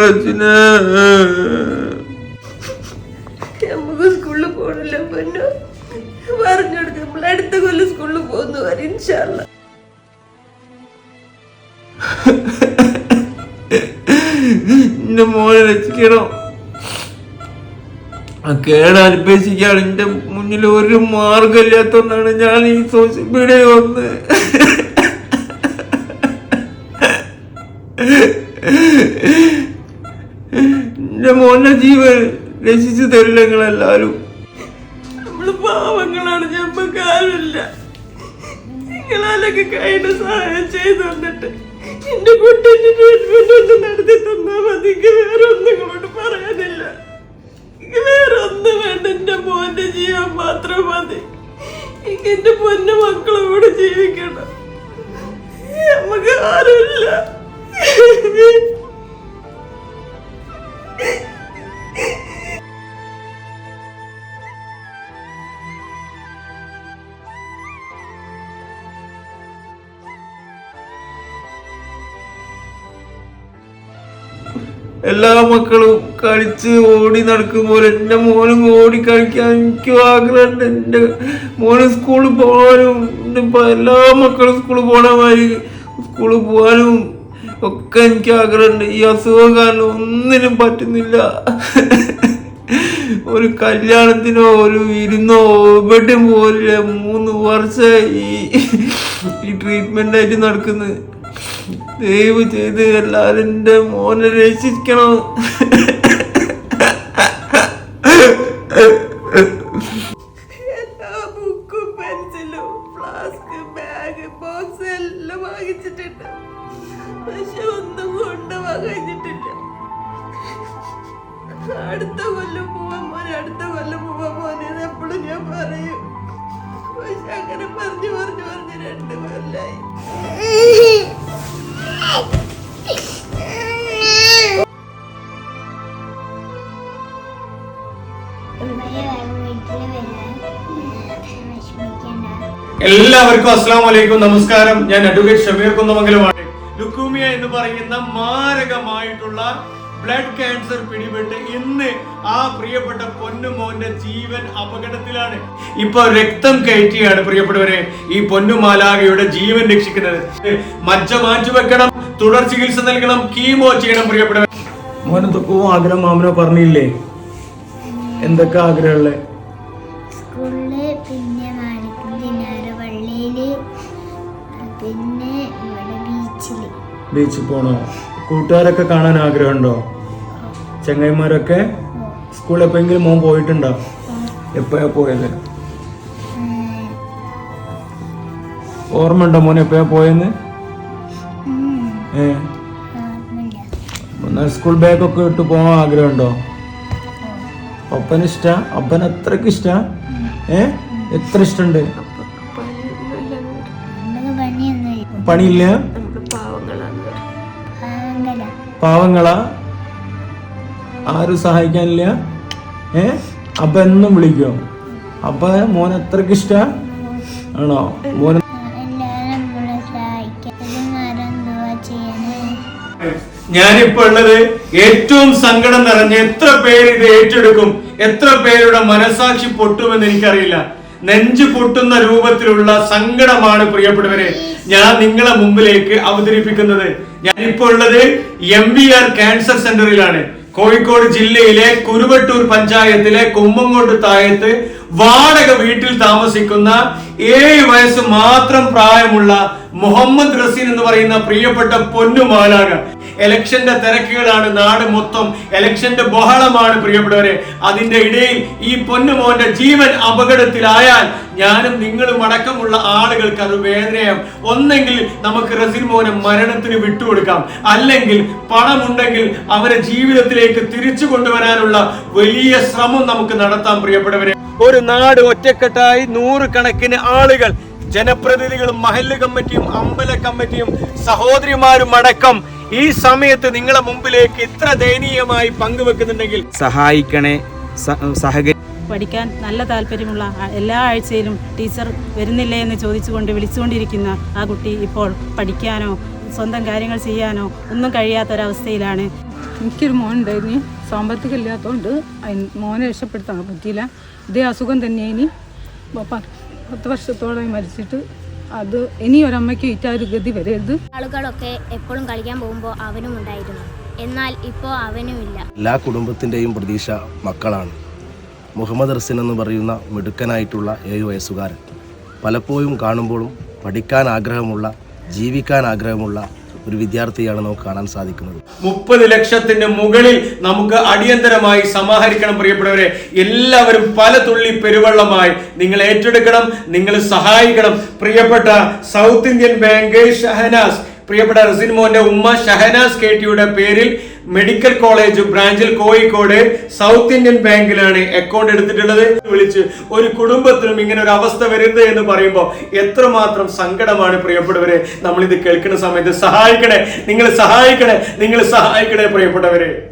റസിനെ നമുക്ക് സ്കൂളിൽ പോകണല്ലോ പൊന്നു. പറഞ്ഞെടുത്ത് നമ്മൾ അടുത്ത കൊല്ലം സ്കൂളിൽ പോകുന്നു വരെ ഇൻഷാല്ല എന്റെ മോനെ രക്ഷിക്കണം. ആ കേട് അനുഭവിച്ചിരിക്കാൻ എന്റെ മുന്നിൽ ഒരു മാർഗമില്ലാത്തോണ്ടാണ് ഞാൻ ഈ സോഷ്യൽ മീഡിയ വന്ന്. എന്റെ മോന്റെ ജീവൻ രക്ഷിച്ചു തരില്ല നിങ്ങളെല്ലാരും നമ്മൾ പാവങ്ങളാണ് ഞമ്മക്ക് ആരുമില്ല നിങ്ങളാലൊക്കെ കൈയുടെ സഹായം ചെയ്തു തന്നിട്ട് എന്റെ കുട്ടീന്റെ ട്രീറ്റ്മെന്റ് നടത്തി തന്നാ മതി. വേറെ ഒന്നും ഇങ്ങോട്ട് പറയാനില്ല. വേറെ ഒന്നും വേണ്ട. എന്റെ മോന്റെ ജീവൻ മാത്രം മതി. എന്റെ പൊന്നു മക്കളും കൂടെ ജീവിക്കണം. നമുക്ക് ആരുമില്ല. എല്ലാ മക്കളും കളിച്ച് ഓടി നടക്കുമ്പോൾ എന്റെ മോനും ഓടി കളിക്കാൻ എനിക്കും ആഗ്രഹമുണ്ട്. എന്റെ മോന് സ്കൂളിൽ പോകാനും എല്ലാ മക്കളും സ്കൂളിൽ പോകണമായി സ്കൂളിൽ പോകാനും ഒക്കെ എനിക്ക് ആഗ്രഹമുണ്ട്. ഈ അസുഖം കാരണം ഒന്നിനും പറ്റുന്നില്ല. ഒരു കല്യാണത്തിനോ ഒരു വിരുന്നോ എവിടെയും പോലില്ല മൂന്ന് വർഷം ഈ ഈ ട്രീറ്റ്മെന്റ് ആയിട്ട് നടക്കുന്നത് ദയവ് ചെയ്ത് എല്ലാരും എന്റെ മോനെ രക്ഷിക്കണം. ബുക്കും പെൻസിലും ഫ്ലാസ്ക് ബാഗ് ബോക്സ് എല്ലാം വാങ്ങിച്ചിട്ടുണ്ട്. പക്ഷെ ഒന്നും കൊണ്ടുപോകാൻ കഴിഞ്ഞിട്ടില്ല. അടുത്ത കൊല്ലം പോവാൻ മോനെ അടുത്ത കൊല്ലം പോവാൻ മോനെ എപ്പോഴും ഞാൻ പറയും. പക്ഷെ അങ്ങനെ പറഞ്ഞു പറഞ്ഞു പറഞ്ഞു രണ്ട് കൊല്ലായി. എല്ലാവർക്കും അസ്സാം വലൈക്കും നമസ്കാരം. ഞാൻ അഡ്വക്കേറ്റ് ഷമീർ കുന്നമംഗലമാണ്. ലുക്കൂമിയ എന്ന് പറയുന്ന മാരകമായിട്ടുള്ള ബ്ലഡ് ക്യാൻസർ പിടിപെട്ട് ഇന്ന് ആ പ്രിയപ്പെട്ട പൊന്നുമോന്റെ ജീവൻ അപകടത്തിലാണ്. ഇപ്പൊ രക്തം കയറ്റിയാണ് പ്രിയപ്പെട്ടവരെ ഈ പൊന്നുമാലാകയുടെ ജീവൻ രക്ഷിക്കുന്നത്. മജ്ജ മാറ്റി വെക്കണം തുടർ ചികിത്സ നൽകണം കീമോ ചെയ്യണം പ്രിയപ്പെട്ടവർ മോനെ മോനെന്തൊക്കെ ആഗ്രഹം മാമനോ പറഞ്ഞില്ലേ? എന്തൊക്കെ ആഗ്രഹമുള്ളത് സ്കൂളിൽ പിന്നെ പള്ളിയിൽ പിന്നെ ബീച്ചിൽ പോണോ? കൂട്ടുകാരൊക്കെ കാണാൻ ആഗ്രഹമുണ്ടോ? ചങ്ങായിമാരൊക്കെ? സ്കൂളിൽ എപ്പോഴെങ്കിലും മോൻ പോയിട്ടുണ്ടോ? എപ്പോഴാ പോയത്? ഓർമ്മ ഉണ്ടോ മോൻ എപ്പോഴാ പോയെന്ന്? ഏ? സ്കൂൾ ബാഗൊക്കെ ഇട്ട് പോകാൻ ആഗ്രഹമുണ്ടോ? ഒപ്പന ഇഷ്ട ഒപ്പന അത്രയ്ക്ക് ഇഷ്ട? ഏ? എത്ര ഇഷ്ടണ്ട് പണിയില്ല? പാവങ്ങളാ? ആരും സഹായിക്കാനില്ല. ഏ? അപ്പ എന്നും വിളിക്കോ. അപ്പ മോൻ എത്രക്ക് ഇഷ്ട? ആണോ? മോൻ ഞാനിപ്പോ ഉള്ളത് ഏറ്റവും സങ്കടം നിറഞ്ഞ എത്ര പേര് ഇത് ഏറ്റെടുക്കും എത്ര പേരുടെ മനസാക്ഷി പൊട്ടുമെന്ന് എനിക്കറിയില്ല. നെഞ്ചു പൊട്ടുന്ന രൂപത്തിലുള്ള സങ്കടമാണ് പ്രിയപ്പെട്ടവരെ. ഞാൻ നിങ്ങളെ മുമ്പിലേക്ക് അവതരിപ്പിക്കുന്നത് ഞാനിപ്പോ ഉള്ളത് എം വി ആർ ക്യാൻസർ സെന്ററിലാണ് കോഴിക്കോട് ജില്ലയിലെ കുരുവട്ടൂർ പഞ്ചായത്തിലെ കുമ്മങ്കോട് താഴത്ത് വാടക വീട്ടിൽ താമസിക്കുന്ന ഏഴ് വയസ്സ് മാത്രം പ്രായമുള്ള മുഹമ്മദ് റസീൻ എന്ന് പറയുന്ന പ്രിയപ്പെട്ട പൊന്നുമാലാക എലക്ഷന്റെ തിരക്കുകളാണ് നാട് മൊത്തം. എലക്ഷന്റെ ബഹളമാണ് പ്രിയപ്പെട്ടവരെ. അതിന്റെ ഇടയിൽ ഈ പൊന്നുമോന്റെ ജീവൻ അപകടത്തിലായാൽ ഞാനും നിങ്ങളും അടക്കമുള്ള ആളുകൾക്ക് അത് വേദനയാം ഒന്നെങ്കിൽ നമുക്ക് റസിൻ മോനെ മരണത്തിന് വിട്ടുകൊടുക്കാം. അല്ലെങ്കിൽ പണമുണ്ടെങ്കിൽ അവരെ ജീവിതത്തിലേക്ക് തിരിച്ചു കൊണ്ടുവരാനുള്ള വലിയ ശ്രമം നമുക്ക് നടത്താം പ്രിയപ്പെട്ടവരെ. ഒരു നാട് ഒറ്റക്കെട്ടായി നൂറുകണക്കിന് ആളുകൾ ജനപ്രതിനിധികളും മഹല്ല് കമ്മിറ്റിയും അമ്പല കമ്മിറ്റിയും സഹോദരിമാരും അടക്കം ഈ സമയത്ത് നിങ്ങളെ മുമ്പിലേക്ക് ഇത്ര ദയനീയമായി പങ്കുവെക്കുന്നുണ്ടെങ്കിൽ സഹായിക്കണേ സഹകരി പഠിക്കാൻ നല്ല താല്പര്യമുള്ള എല്ലാ ആഴ്ചയിലും ടീച്ചർ വരുന്നില്ലേ എന്ന് ചോദിച്ചുകൊണ്ട് വിളിച്ചുകൊണ്ടിരിക്കുന്ന ആ കുട്ടി ഇപ്പോൾ പഠിക്കാനോ സ്വന്തം കാര്യങ്ങൾ ചെയ്യാനോ ഒന്നും കഴിയാത്തൊരവസ്ഥയിലാണ്. എനിക്കൊരു മോൻ ഉണ്ടായിരുന്നു സാമ്പത്തികം ഇല്ലാത്തതുകൊണ്ട് മോനെ രക്ഷപ്പെടുത്താൻ പറ്റിയില്ല. ഇതേ അസുഖം തന്നെ ഇനി. പത്ത് വർഷത്തോളം മരിച്ചിട്ട് അത് ഇനി ഒരമ്മയ്ക്ക് ഇറ്റാ ഒരു ഗതി വരരുത്. ആളുകളൊക്കെ എപ്പോഴും കളിക്കാൻ പോകുമ്പോൾ അവനും ഉണ്ടായിരുന്നു. എന്നാൽ ഇപ്പോൾ അവനുമില്ല എല്ലാ കുടുംബത്തിന്റെയും പ്രതീക്ഷ മക്കളാണ്. മുഹമ്മദ് റസിൻ എന്ന് പറയുന്ന മിടുക്കനായിട്ടുള്ള ഏഴ് വയസ്സുകാരൻ. പലപ്പോഴും കാണുമ്പോഴും പഠിക്കാൻ ആഗ്രഹമുള്ള ജീവിക്കാൻ ആഗ്രഹമുള്ള ഒരു വിദ്യാർത്ഥിയാണ് നമുക്ക് കാണാൻ സാധിക്കുന്നത്. മുപ്പത് ലക്ഷത്തിന്റെ മുകളിൽ നമുക്ക് അടിയന്തരമായി സമാഹരിക്കണം പ്രിയപ്പെട്ടവരെ. എല്ലാവരും പല തുള്ളി പെരുവെള്ളമായി നിങ്ങൾ ഏറ്റെടുക്കണം നിങ്ങൾ സഹായിക്കണം. പ്രിയപ്പെട്ട സൗത്ത് ഇന്ത്യൻ ബാങ്ക് ഷഹനാസ് പ്രിയപ്പെട്ട റസിൻ മോന്റെ ഉമ്മ ഷഹനാസ് കേട്ടിയുടെ ടിയുടെ പേരിൽ മെഡിക്കൽ കോളേജ് ബ്രാഞ്ചിൽ കോഴിക്കോട് സൗത്ത് ഇന്ത്യൻ ബാങ്കിലാണ് അക്കൗണ്ട് എടുത്തിട്ടുള്ളത്. വിളിച്ച് ഒരു കുടുംബത്തിനും ഇങ്ങനെ ഒരു അവസ്ഥ വരുന്നത് എന്ന് പറയുമ്പോൾ എത്രമാത്രം സങ്കടമാണ് പ്രിയപ്പെട്ടവരെ. നമ്മൾ ഇത് കേൾക്കുന്ന സമയത്ത് സഹായിക്കണേ. നിങ്ങൾ സഹായിക്കണേ. നിങ്ങൾ സഹായിക്കണേ പ്രിയപ്പെട്ടവരെ.